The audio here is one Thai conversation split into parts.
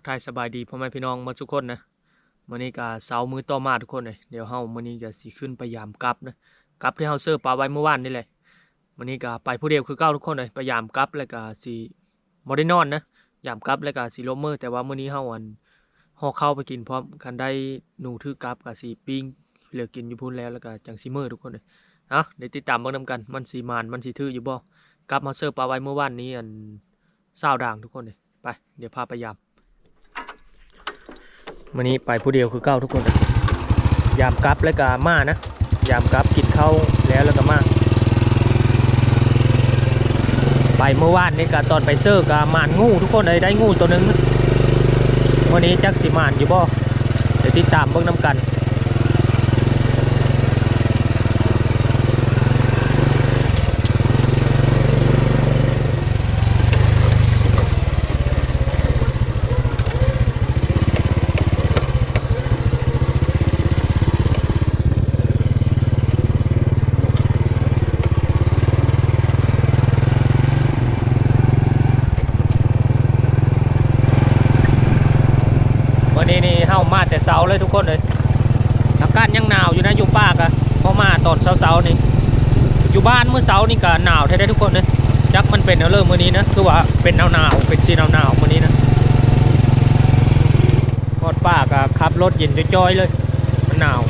ักทายสบายดีพ่อแม่พี่น้องมาทุกคนนะมื้อนี้ก็เสามือต่อมาทุกคนเลยเดี๋ยวเฮามื้อนี้ก็สิขึ้นไปยามกลับนะกลับที่เฮาเซิร์ฟปลาไว้เมื่อวานนี่แหละมื้อนี้ก็ไปผู้เดียวคือเก่าทุกคนเลยไปยามกลับแล้วก็สิบ่ได้นอนนะยามกลับแล้วก็สิลงมือแต่ว่ามื้อนี้เฮาอันห่อเข้าไปกินพร้อมคันได้หนูถือกลับก็สิปิ้งเหลือกินอยู่พุ่นแล้วแล้วก็จังสิมื้อทุกคนเลยเอาเดี๋ยวติดตามเบิ่งนํกันมันสิมานมันสิถืออยู่บ่กลับมาเซิร์ฟปลาไว้เมื่อวานนี้อันเศร้าด่างทุกคนเลยไป เดี๋ยวพาไปยาม วันนี้ไปผู้เดียวคือเก้าทุกคน ยามกับและกามานะ ยามกับกินข้าวแล้วแล้วก็มา ไปเมื่อวานนี่ก็ตอนไปเซอร์กามานงูทุกคนเลยได้งูตัวหนึง วันนี้จักสิมานอยู่บ่เดี๋ยวติดตามเบื้องน้ำกันนี้นี่เฮามาแต่เช้าเลยทุ กคนเลยอากาศยังหนาวอยู่นะอยู่ป่ากะพอมาตอนเสาๆนี่อยู่บ้านเมื่อเสานี่ก็หนาวแท้ๆทุกคนเลยจักมันเป็นเอาเริ่มมื้อนี้นะคือว่าเป็นหนาวๆเป็นชีหนาวๆมื้อนี้นะพอดป้ากะขับรถเย็นจ้อยๆเลยมันหนาว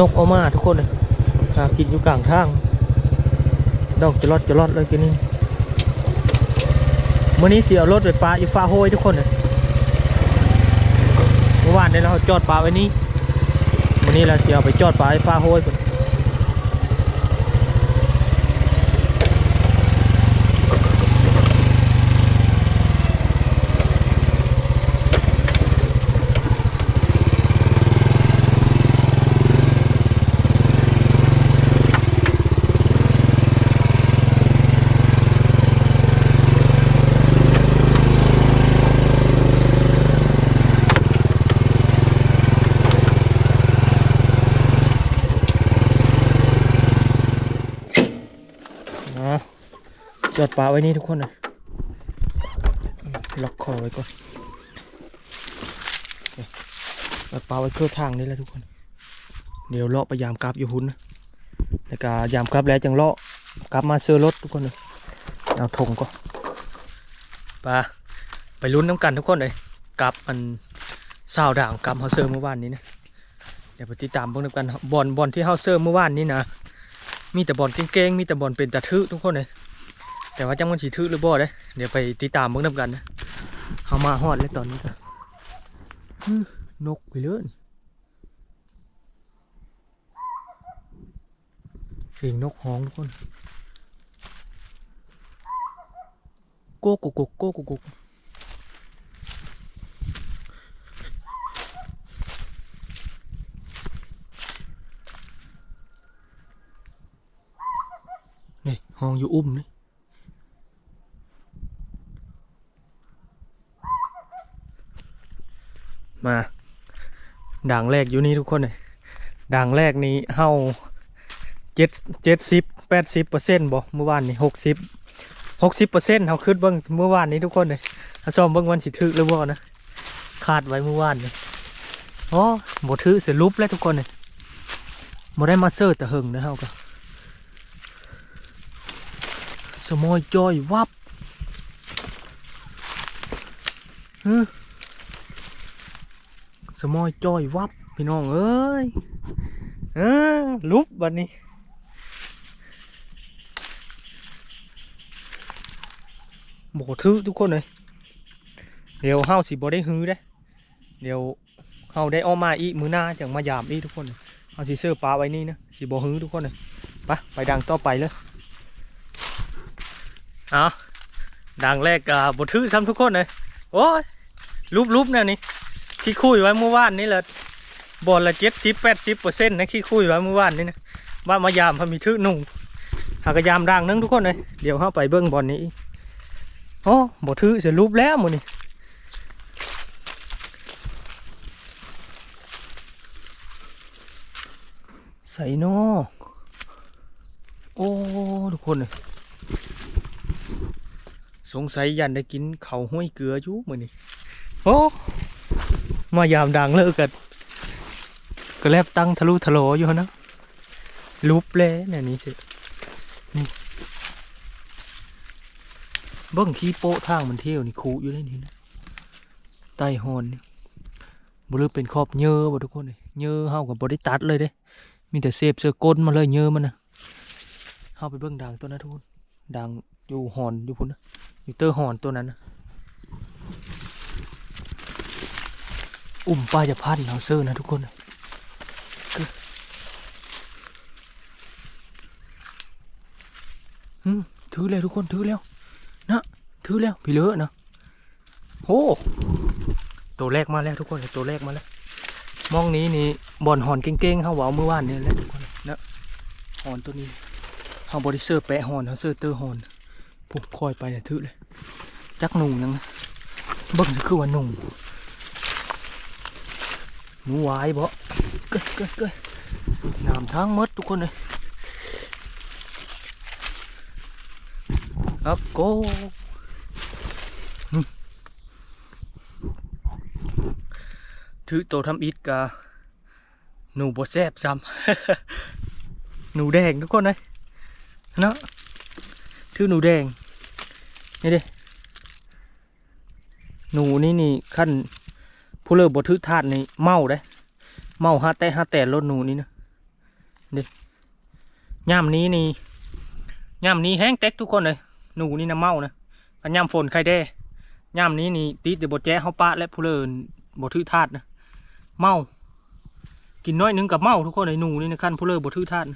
นกออกมาทุกคนเลยหากินอยู่กลางทาง ดอกจะรอดจะรอดเลยกินนี่มื่อนี้เสียรถไปปลาอีฟ้าโฮยทุกคนเลยเมื่อวานเนี่ยเราจอดปลาไว้นี่มื่อนี้เราเสียไปจอดปลาอีฟ้าโฮยคนนะ จอดปลาไว้นี่ทุกคนเลยล็อกคอไว้ก่อนเคจอดปลาไว้เครื่องทางนี่แหละทุกคน เดี๋ยวเลาะไปยามกลับอยู่หุ่นนะแล้วก็ยามกลับแล้วจังเลาะกลับมาเสื้อรถทุกคนเลยเอาธงก็ปลาไปลุ้นน้ำกันทุกคนเลยกลับมันสาวด่างกลับเฮาเซอร์เมื่อวานนี้นะเดี๋ยวไปติดตามเบิ่งน้ำกันบอลบอลที่เฮาเซอร์เมื่อวานนี้นะมีแต่บอลเก่งๆมีแต่บอลเป็นตะทึทุกคนเลย แต่ว่าจังมันสีทึหรือบ่เด้เดี๋ยวไปติดตามเบิ่งนำกันนะเขามาฮอดแล้วตอนนี้ก็นกไปเลยเสียงนกฮ้องทุกคนโกกกกโกกกกนี่ห้องอยู่อุ้มนี่มา ด่างแรกอยู่นี่ทุกคนเลยด่างแรกนี้เฮาเจ็ดเจ็ดสิบแปดสิบเปอร์เซ็นต์บ่เมื่อวานนี้หกสิบหกสิบเปอร์เซ็นต์เฮาขึ้นเบิ้งเมื่อวานนี้ทุกคนเลยถ้าซ้อมเบิ้งวันสิถึกหรือบ่นะคาดไว้เมื่อวานนี่อ๋อบ่ถือเสียรูปแล้วทุกคนเลยบ่ได้มาเซอร์แต่หึงนะเฮาก็สมอยจอยวับฮึ สมอยจอยวับพี่น้องเอ้ยเออลุบบัดนี้โบทึทุกคนเลยเดี๋ยวเฮาสิบ่ได้ฮื้อเด้เดี๋ยวเฮาได้ออกมาอีกมื้อหน้าจังมายามอีกทุกคนเลยเฮาสิเสื้อปลาไว้นี่นะสิบ่ฮื้อทุกคนเลยไปไปดังต่อไปเลยเอดังแรกอะบ่ถือซ้ำทุกคนเลยโอ้ยรูปๆเนี่ยนี่ ที่คุยไว้เมื่อวานนี่แหละบอลละเจ็ดสิบแปดสิบเปอร์เซ็นต์นะที่คุยไว้เมื่อวานนี่นะว่ามายามพอมีถือหนุ่งหากะยามดังนึงทุกคนเลยเดี๋ยวเข้าไปเบิ้องบอลนี้อีกโอ้บ่ถือเสียรูปแล้วมือนี้ใส่นอโอ้ทุกคนเลยสงสัยยันได้กินเขาห้วยเกลืออยู่มือนี่โอ้ มายามดังเลยกันก็แลบตั้งทะลุทะโลอยู่นะลุบเลยเนี่ยนี่สินี่เบิ้งขี้โป๊ะทางมันเที่ยวนี่คูอยู่เลยนี่นะไต้หอนนี่บ่รู้เป็นครอบเยอะบ่ทุกคนเลยเยอะเฮากับบ่ได้ตัดเลยเด้ มีแต่เสพเสือก้นมาเลยเยอะมันนะเข้าไปเบื้งด่างตัวนั้นทุกคนด่างอยู่หอนอยู่พุ่นนะอยู่เตอร์หอนตัวนั้นนะ อุ่มปลาจะพันเอาเซอร์นะทุกคนคถือแล้วทุกคนถือแล้วนะถือแล้วพี่เลอะนะโอ้ตัวแรกมาแล้วทุกคนตัวแรกมาแล้วมองนี้นี่บอลหอนเก่งๆเขาเว้าเมื่อวานนี่แหละทุกคนนะหอนตัวนี้เขาบริเซอร์แปะหอนเขาเซอร์เตอร์หอนผมคอยไปเนี่ยถือเลยจักหนุ่งยังนะเบิ้งคือว่าหนุ่ง นูวายบ่เกยเกยเกยน้ำทางมดทุกคนเลยอัพโกอืมถือโตทำอิดกาหนูบดแซบซ้ำ หนูแดงทุกคนเลยเนาะชื่อหนูแดง นี่เด้หนูนี่นี่ขั้น ผู้เลิกบดถือทาดนี่เมาได้ เมาฮาแต่ฮาแต่รถหนูนี่นะนี่ย่ามนี้นี่ย่ามนี้แห้งเต็กทุกคนเลยหนูนี่นะเมานะกันย่ามฝนใครได้ย่ามนี้นี่ติดเดี๋ยวบดแจ้เฮาปะและผู้เลิกบดถือทาดนะเมากินน้อยหนึงกับเมาทุกคนไอ้หนูนี่นะขั้นผู้เลิกบทื่อท่าน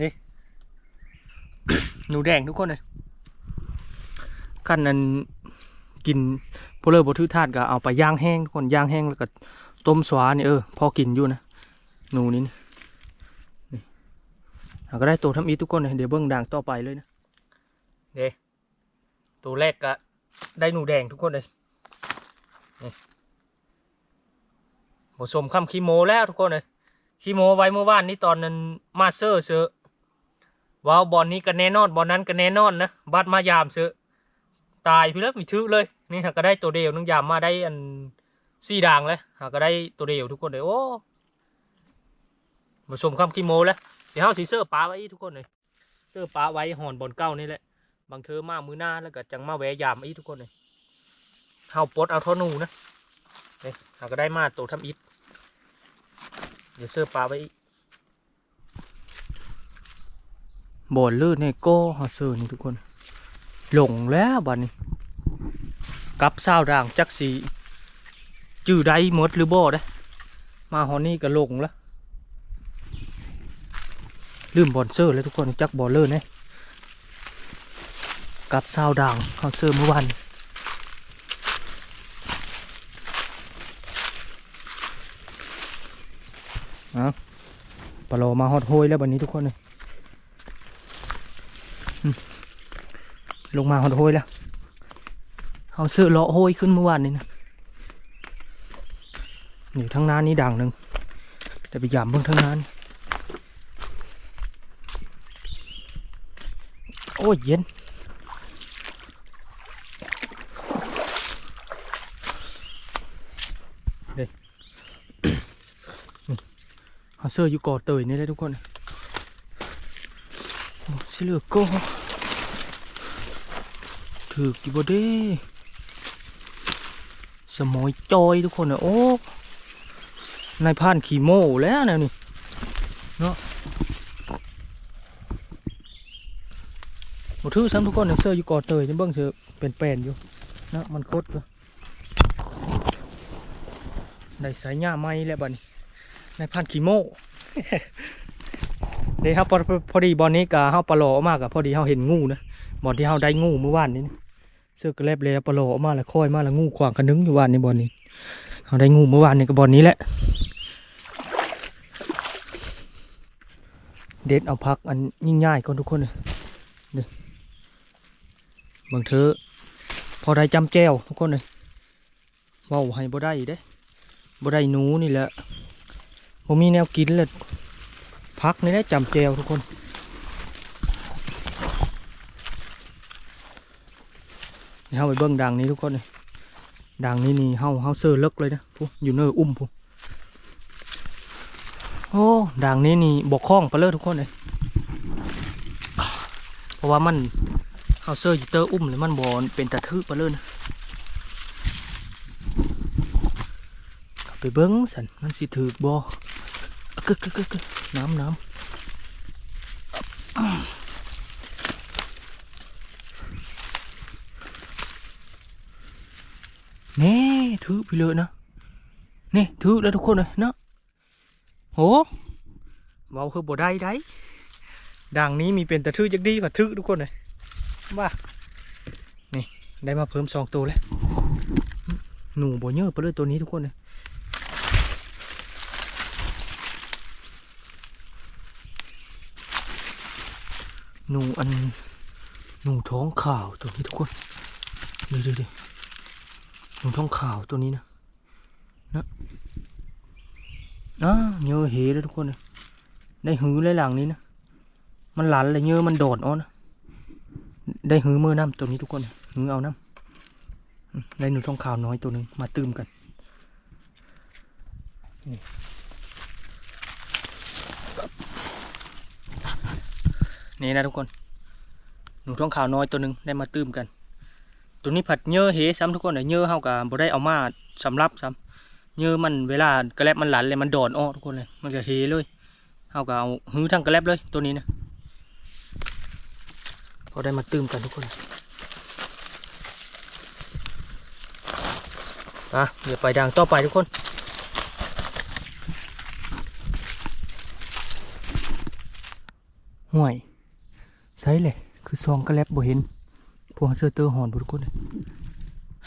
นี่หนูแดงทุกคนเลยขั้นนั้นกิน ผู้เลิกบทือท่านก็เอาไปย่างแห้งทุกคนย่างแห้งแล้วก็ต้มสวานี่เออพอกินอยู่นะหนูนี่นี่เราก็ได้ตัวทำอีทุกคนเลยเดี๋ยวเบิ้งด่างต่อไปเลยนะเดี๋ยวตัวแรกก็ได้หนูแดงทุกคนเลยผสมคำคีโมแล้วทุกคนเลยคีโมไว้เมื่อวานนี้ตอนนั้นมาเซอร์เซอว้าวบอลนี้ก็แน่นอนบอลนั้นก็แน่นอนนะบัดมายามเซอตายพี่แล้วมีทึกเลย นี่หาก็ได้ตัวเดียวนึงยามมาได้อันสี่ด่างเลยหาก็ได้ตัวเดียวทุกคนเลยโอ้ผสมคำคีโมแล้วเดี๋ยวเขาสีเสื้อปลาไว้ทุกคนเลยเสื้อปลาไว้หอนบอลเก้านี่แหละบางเธอมามือหน้าแล้วก็จังมาแหวยามอีทุกคนเลยเขาปดเอาท่าหนูนะนี่เราก็ได้มาตัวทำอิฐเดี๋ยวเสื้อปลาไว้บ่อนลื่นเนี่ยก็ฮอเซอร์นี่ทุกคน หลงแล้วบัดนี้ กับเศร้าด่างจักสีจื้อใดหมดหรือบ่ได้ มาฮอนนี่ก็หลงแล้วลืมบอลเซอร์แล้วทุกคนจักบอลเลอร์เนี่ยกับเศร้าด่างฮอเซอร์เมื่อวานนะปลาโลมาฮอดโฮยแล้ววันนี้ทุกคนเลยลงมาฮอดโฮยแล้ว เอาเสือเลาะโฮยขึ้นเมื่อวานนี้นะอยู่ทั้งน้านี้ด่างหนึ่งแต่ไปยามเบิ่งทั้งน้านี่โอ้ยเย็นเด้เอาเสืออยู่ก่อเตยนี่เลยทุกคนโอ้สิเหลือก็ถือกี่บเด้ สมอยจอยทุกคนนะโอ้นายพานขี่โม่แล้วนะนี่เนาะบ่ถือซ้ำทุกคนเนี่ยเสื้ออยู่กอดเตยจังเบิ่งเสื้อเป็นแป้นอยู่นะมันคดอยู่ได้สายหญ้าไม้แล้วบัดนี้ในพันขีโม่เดี๋ยวครับพอดีบอลนี้กะเฮาปลาโลออกมากะพอดีเฮาเห็นงูนะบอลที่เฮาได้งูเมื่อวานนี้นะ เสื้อกระเล็บเลยปลาโลออมาแล้วค่อยมาแล้วงูขวางกันนึงอยู่วานนี้บอลนี้เฮาได้งูเมื่อวานนี้กับบอลนี้แหละ เด็ดเอาพักอันยิ่งง่ายก่อนทุกคนเลยนี่บางเธอพอได้จำแจ้วทุกคนเลยว้าให้บ่ได้เด้บ่ได้หนูนี่แหละผมมีแนวกินเลยพักนี่แหละจำแจ้วทุกคน นี่เฮาไปเบิ่งดังนี้ทุกคนเลยดังนี้นี่เฮาเฮาเซอร์เลิกเลยนะพูอยู่เนออุ้มพูโอ้ดังนี้นี่บกคล้องไปเลยทุกคนเลยเพราะว่ามันเอาเสื้อยูเตอร์อุ้มเลยมันบอลเป็นตะทึไปเลยนะเข้าไปเบิ้งสันมันสิถือบอกึกกึกกึกกึกน้ำน้ำนี่ ถือไปเลยนะนี่ถือแล้วทุกคนเลยเนาะโหเบาคือบ่ได้ได้ด่างนี้มีเป็นตะทือจักดีกว่าทือทุกคนเลยว่านี่ได้มาเพิ่มสองตัวแล้วหนูบ่เยอะไปเลยตัวนี้ทุกคนเลยหนูอันหนูท้องขาวตัวนี้ทุกคนดูดูดิ หนูท้องขาวตัวนี้นะนะอ่าเยอะเหเลยทุกคนเลยได้หือเลยหลังนี้นะมันหลันเลยเยอะมันโดดเอ่นะได้หือมือน้ำตัวนี้ทุกคนหือเอาน้ำได้หนูทองขาวน้อยตัวหนึ่งมาตืมกันนี่นี่นะทุกคน หนูทองขาวน้อยตัวหนึ่งได้มาตืมกัน ตัวนี้ผัดเยอะเหซ้ำทุกคนเลยเยอะเฮากับบ่ได้เอามาสำรับซ้ำเยอะมันเวลากระแลบมันหลันเลยมันโดดอ้อทุกคนเลยมันจะเฮเลยเฮาก็เอาหือทั้งกระแลบเลยตัวนี้นะพอได้มาตื้มกันทุกคนอะเดี๋ยวไปดังต่อไปทุกคนห่วยใส่เลยคือซองกระแลบบ่เห็น พวกเสื้อเตอร์หอนบ่ทุกคนเลย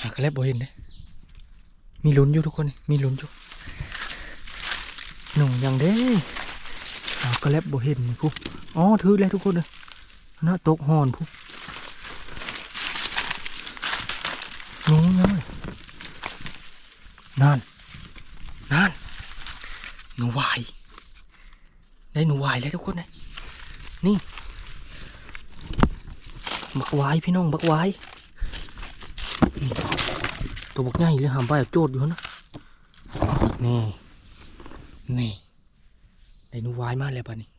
หากระแลบบ่เห็นเลยมีลุ้นอยู่ทุกคนมีลุ้นอยู่หนุ่มยังเด้หากระแลบบ่เห็นนี่พวกอ๋อถือแล้วทุกคนเลยน่าตกหอนพุหนูยังนั่นนั่นหนูวายได้หนูวายแล้วทุกคนเลยนี่ บักวายพี่น้องบักวายตัวบักใหญ่เลยหามไปแบบโจดอยู่นะนี่นี่ได้หนูวายมากเลยป่ะนี่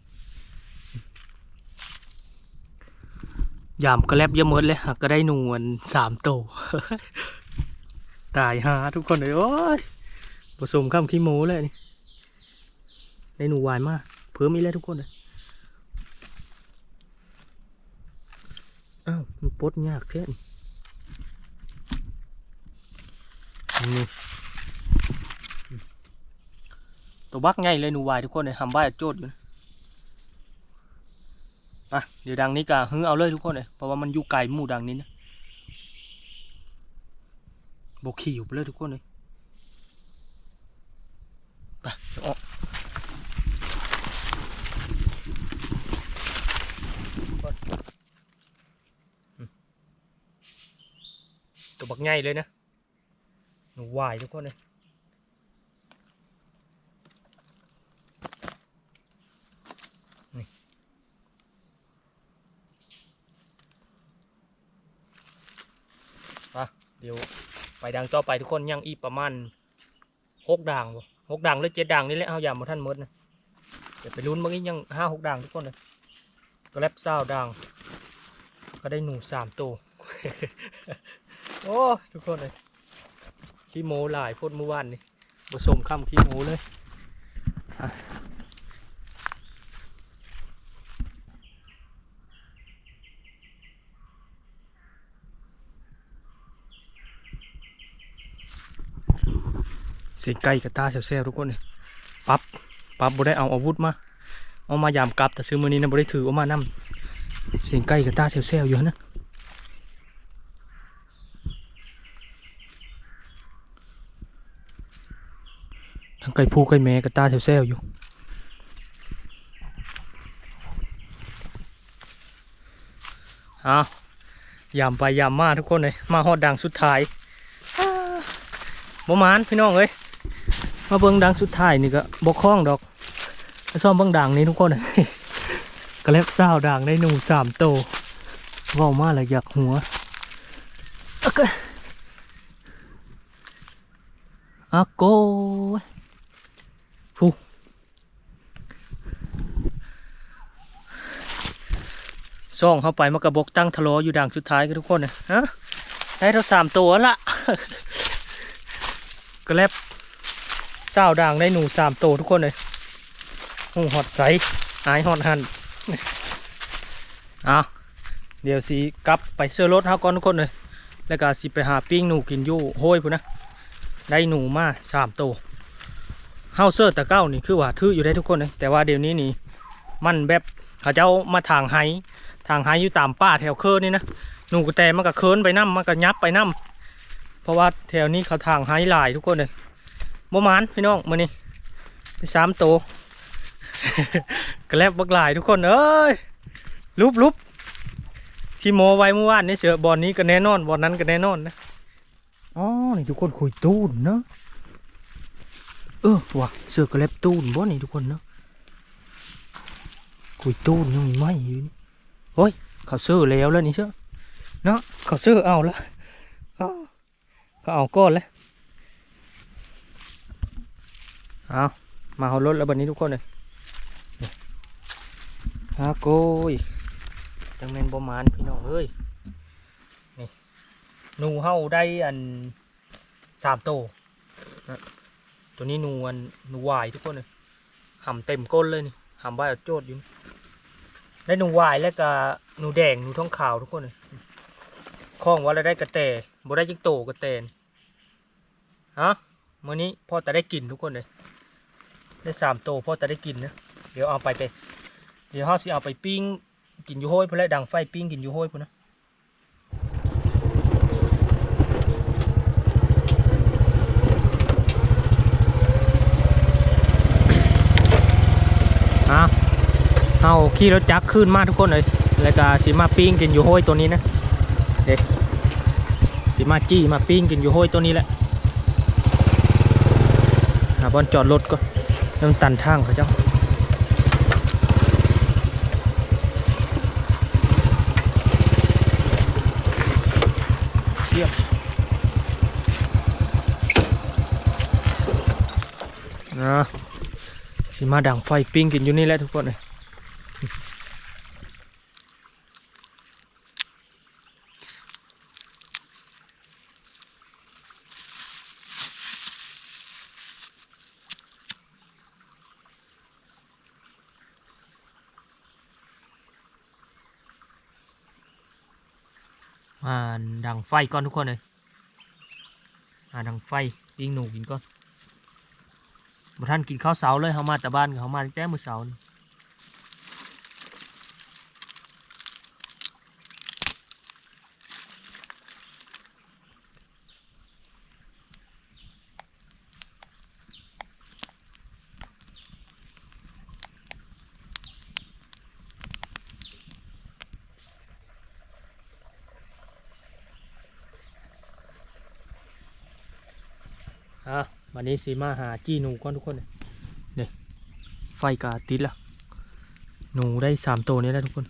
ยามกระแลบเยอะหมดเลยหักก็ได้หนวลสามโตตายหาทุกคนเลยโอ้ยผสมข้ามขี้โม้เลยนี่ได้หนูวายมากเพิ่มอีกแล้วทุกคนเลยอ้าวมัน ปดยากเช่นนี่ตัวบักไงเลยหนูวายทุกคนเลยทำบ้าโจดอยู่อะเดี๋ยวดังนี้กะฮือเอาเลยทุกคนเลยเพราะว่ามันอยู่ไกลหมู่ดังนี้นะบกขี่อยู่ไปเลยทุกคนเลยไปเดี๋ยวออกก่อนอืม ตัวบักใหญ่เลยนะหนูวายทุกคนเลยเดี๋ยวไปดังต่อไปทุกคนยังอีกประมาณหกด่างบ่หกด่างหรือเจ็ดด่างนี่แหละเอาอย่ามาท่านมดนะเดี๋ยวไปลุ้นเมื่อกี้ยังห้าหกด่างทุกคนเลยก็แลบเศร้าด่าง ก็ได้หนูสามตัว โอ้ทุกคนเลยขี้โมหลายโพนเมื่อวานนี่ผสมข้ามขี้โมเลยเสียงไก่กับตาเซลๆทุกคนเลยปั๊บปั๊บบ่ได้เอาอาวุธมาเอามายามกลับแต่ซื้อมือนี้นะบ่ได้ถือออกมานำเสียงไก่กับตาเซลๆอยู่นะ ไก่ผู้ไก่แม่กับตาแซวๆอยู่เอายามไปยามมาทุกคนเลยมาฮอดดังสุดท้ายบ่หมานพี่น้องเอ้ยมาเบิ่งดังสุดท้ายนี่ก็บ่คล้องดอกซ่อมเบิ่งดังนี้ทุกคนก็เล็บเศร้าดังได้หนูสามโตวเว้ามาแล้วอยากหัวอะก็อะโก ฟูซ่องเข้าไปมากระบกตั้งทะลาะอยู่ดังสุดท้ายกันทุกคนนะฮะได้เท่าสามตัวละก็แลบเศร้าด่างได้หนูสามโตวทุกคนเลยหูหอดใสหายหอดหันเอาเดี๋ยวสีกลับไปเสื้อรถเฮาก่อนทุกคนเลยแล้วก็สิไปหาปิ้งหนูกินยู่โห้ยพุ่นนะได้หนูมาสามโตว เฮาเสื้อตะเก้านี่คือว่าทื่ออยู่ได้ทุกคนเลยแต่ว่าเดี๋ยวนี้นี่มันแบบเขาเจ้ามาทางไฮทางไฮอยู่ตามป่าแถวเคิร์นี่นะหนูกระแตมันก็เคิร์นไปน้ำมันก็ยับไปน้ำเพราะว่าแถวนี้เขาทางไฮไลท์ทุกคนเลยบ่มานพี่น้องมื้อนี้ไปสามโตกระแลบบักหลายทุกคนเอ้ยลุบลุบขี้โมไว้เมื่อวานนี่เสือบอลนี้ก็แน่นอนบอลนั้นก็แน่นอนนะอ๋อนี่ทุกคนคุยตูนเนาะ ออว่ะเสือกระแลบตูนบ่นี่ทุกคนเนาะคุยตูนยังมีไหมอยู่นี่โอ้ยเขาซื้อแล้วแล้วนี่เชื่อเนาะเขาซื้อเอาแล้วอ้าเอาก้อนแล้วเอามาเอารถแล้วบันนี้ทุกคนเลยฮาโกยจังเมนบมานพี่น้องเอ้ยนี่หนูเฮาได้อันสามโตวนะ ตัวนี้หนูอันหนูวายทุกคนเลยห่ำเต็มก้นเลยนี่ห่ำใบเอาโจดอยู่ได้หนูวายแล้วก็หนูแดงหนูท้องขาวทุกคนเลยคล้องว่าเราได้กระแตบ่ได้จิงโตกระแตนฮะมื้อนี้พ่อแต่ได้กินทุกคนเลยได้สามโตพ่อแต่ได้กินนะเดี๋ยวเอาไปไปเดี๋ยวเขาสิเอาไปปิ้งกินอยู่ห้อยเพื่อแหละดังไฟปิ้งกินอยู่ห้อยพุ่นนะ เอาขี่รถจักรขึ้นมาทุกคนเลย แล้วก็สิมาปิ้งกินอยู่ห้อยตัวนี้นะเด็กสิมาจี้มาปิ้งกินอยู่ห้อยตัวนี้แหละหาบอลจอดรถก็ต้องตันทางเขาเจ้าเทียนะสิมาดังไฟปิ้งกินอยู่นี่แหละทุกคนเลย มาดังไฟก่อนทุกคนเลยมาดังไฟปิ้งหนูกินก่อนบ่ท่านกินข้าวเสาเลยเขามาแต่บ้านเขามาแต่มื้อเสาร์ันนี้สีมาหาจี้หนูก่อนทุกคนเลยนี่ไฟกาติดละหนูได้สามตัวนี้แล้วทุกคน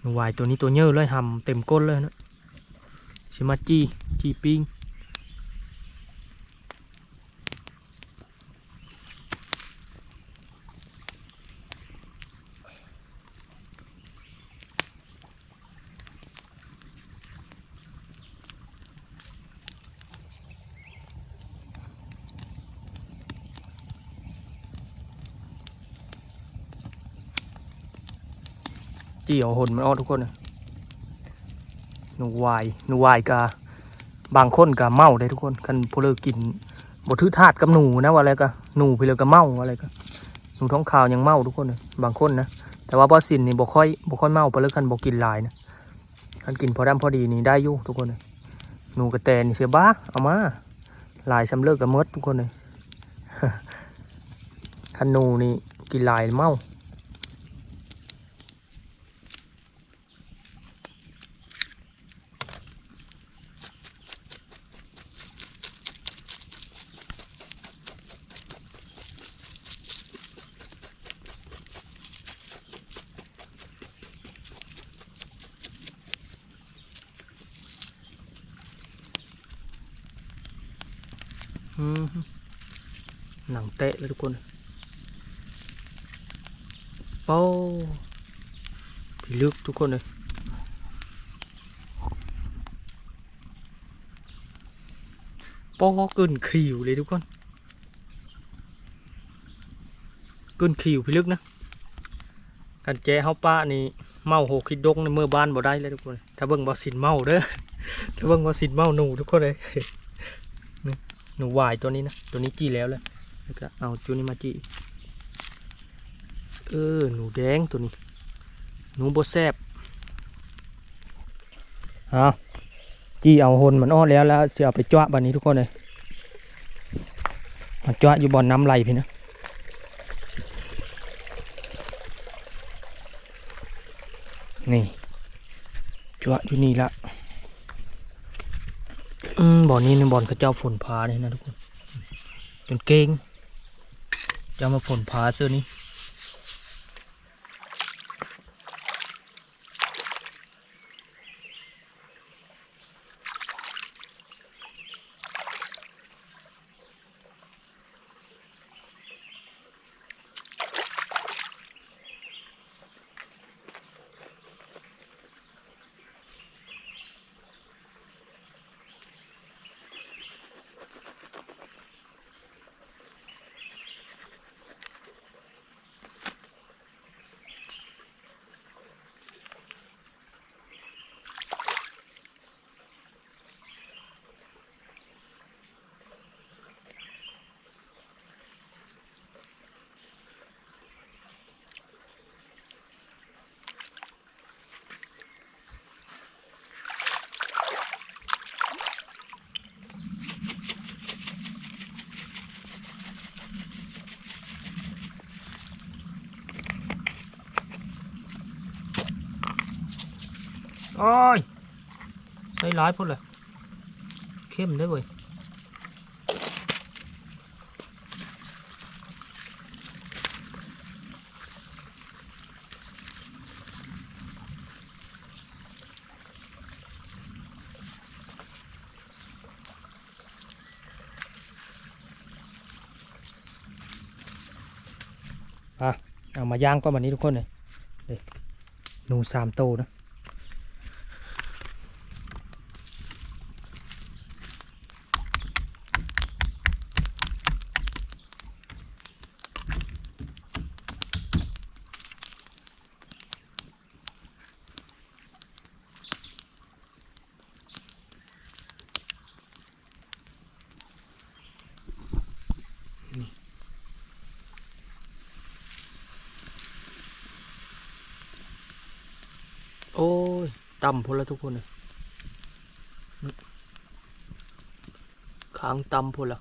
หนูวายตัวนี้ตัวเยอะเลยหำเต็มก้นเลยนะสีมาจี้จี้ปิ้ง จี้เอาหนมันออกทุกคนหนูวายหนูวายกาบางคนกาเมาได้ทุกคนคันพวกเรากินบ่ถือทาดกับหนูนะว่าอะไรก็หนูไปเลยก็เมาอะไรก็หนูท้องขาวยังเมาทุกคนบางคนนะแต่ว่าบอสินนี่บ่ค่อยบ่ค่อยเมาไปเลยคันบ่กินหลายนะคันกินพอดำพอดีนี่ได้อยู่ทุกคนเลยหนูกระแตนี่เสียบ้าเอามาลายสำเลิกกับมดทุกคนเลยคันหนูนี่กินหลายเมา อืมหนัง เลยทุกคนโป้าพี่ลึกทุกคนเลยป้กึนขิวเลยทุกคนกึนขิวพี่ลึกนะการแจ้เฮาป้านี่เมาโหคิดดงในเมื่อบ้านบ่ได้เลยทุกคน ถ้าเบิ่งบ่สินเมาเด้อ ถ้าเบิ่งบ่สินเมาหนูทุกคนเลยหนูวายตัวนี้นะ ตัวนี้จี้แล้วแหละ แล้วก็เอาตัวนี้มาจีเออหนูแดงตัวนี้ หนูโบแซบเอาจี้เอาหนมันอ้อแล้วแล้วเสียเอาไปจ้วะบันนี้ทุกคนเลยมาจ้วะอยู่บอนน้ำไหลพี่นะนี่จ้วะอยู่นี่ละอืมบ่อนี้นี่บ่อนเขาเจ้าฝนพาเนี่ยนะทุกคนจนเก่ง จะมาฝนพาเสื้อนี้ โอ้ยใส่ร้ายพุ่นเลยเข้มได้เว้ยอะเอามาย่างก็วันนี้ทุกคนเลยเด้หนูสามโตนะ โอ้ยต่ำ พนละทุกคนเลยค้างต่ำพนละ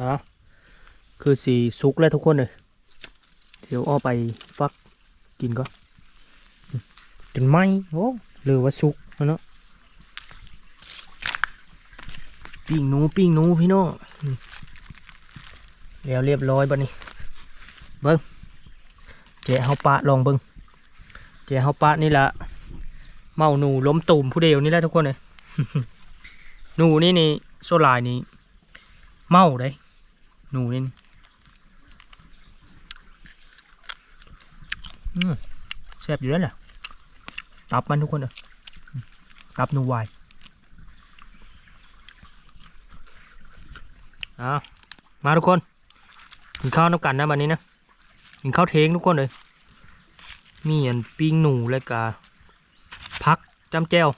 อะคือสีสุกแล้วทุกคนเลยเดี๋ยวเอไปฟักกินก็จนไหมโอ้หรือว่าสุกแล้วเนาะปิ้งหนูปิ้งหนูพี่น้องแล้วเรียบร้อยบัดนี้เบิ้งเจ๊เฮาปะลองเบิ้งเจ๊เฮาปะนี่ละเมาหนูล้มตูมผู้เดียวนี่แหละทุกคนเลยหนูนี่นี่โซลายนี่เมาได้ หนูนี่แซ่บอยู่แล้วแหละตับมันทุกคนเลยอืมตับหนูวายอะมาทุกคนกินข้าวน้ำกันนะวันนี้นะกินข้าวเทงทุกคนเลยมีอันปิ้งหนูแล้วก็พักจำแจ้ว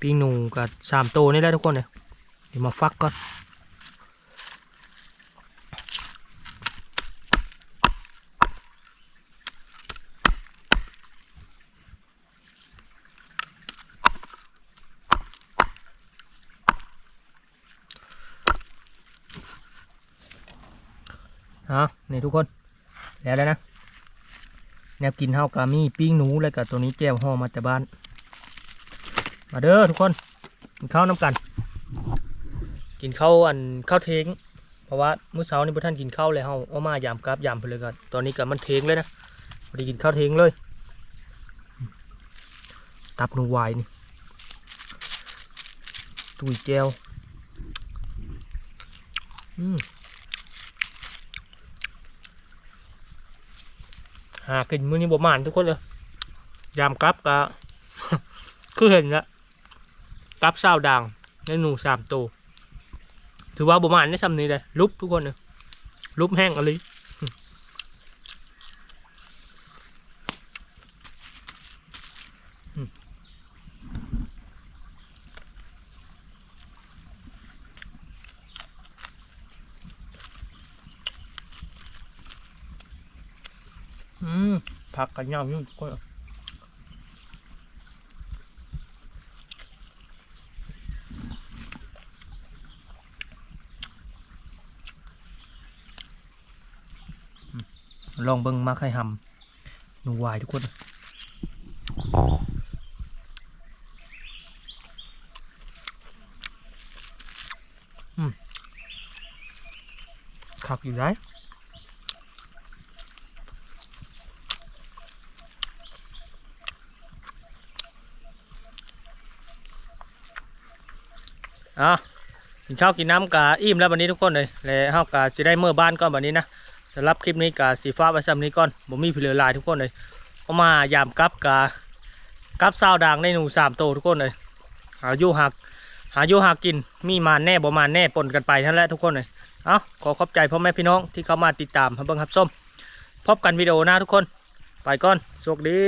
ปิ้งหนูกับสามโตนี่แหละทุกคนเลย ดี๋ยวมาฟักก่อนอะนี่ทุกคน แล้วแล้วนะ แนวกินเฮากามีปิ้งหนูแล้วกับตัวนี้แจ่วห่อมาแต่บ้าน มาเด้อทุกคนกินข้าวน้ำกัน กินข้าวอันข้าวเทงเพราะว่ามื้อเช้านี่พวกท่านกินข้าวเลยเฮาเอามายามกราบยามไปเลยกันตอนนี้ก็มันเทงเลยนะพอดีกินข้าวเทงเลย ตับหนูวายนี่ตุยแก้วอืมหากินมื้อนี้บ่มานทุกคนเลยยามกราบก็คือเห็นละกับเศร้าด่างในหนูสามตัว ถือว่าประมาณนี้ทำนี้เลยลุบทุกคนเลยลุบแห้งอะไรอืมอืมผักกันยำอยู่ทุก ลองเบิ่งมาไข่หำหนูวายทุกคนอืมคักอยู่ได้อะกินข้าวกินน้ำกาอิ่มแล้ววันนี้ทุกคนเลยแล้วเฮากาสิได้เมื่อบ้านก่อนวันนี้นะ สำหรับคลิปนี้กาสีฟ้าไว้ซ้ำนี้ก่อนผมมีเพลือหลายทุกคนเลยเขามายามกับกากับซาวด่างในหนูสามโตทุกคนเลยหาอยู่หักหาอยู่หากินมีมาแน่บ่มาแน่ปนกันไปทั้นแหละทุกคนเลยเอ้าขอขอบใจพ่อแม่พี่น้องที่เข้ามาติดตามเบิ้งครับส้มพบกันวิดีโอหน้าทุกคน ไปก่อนโชคดี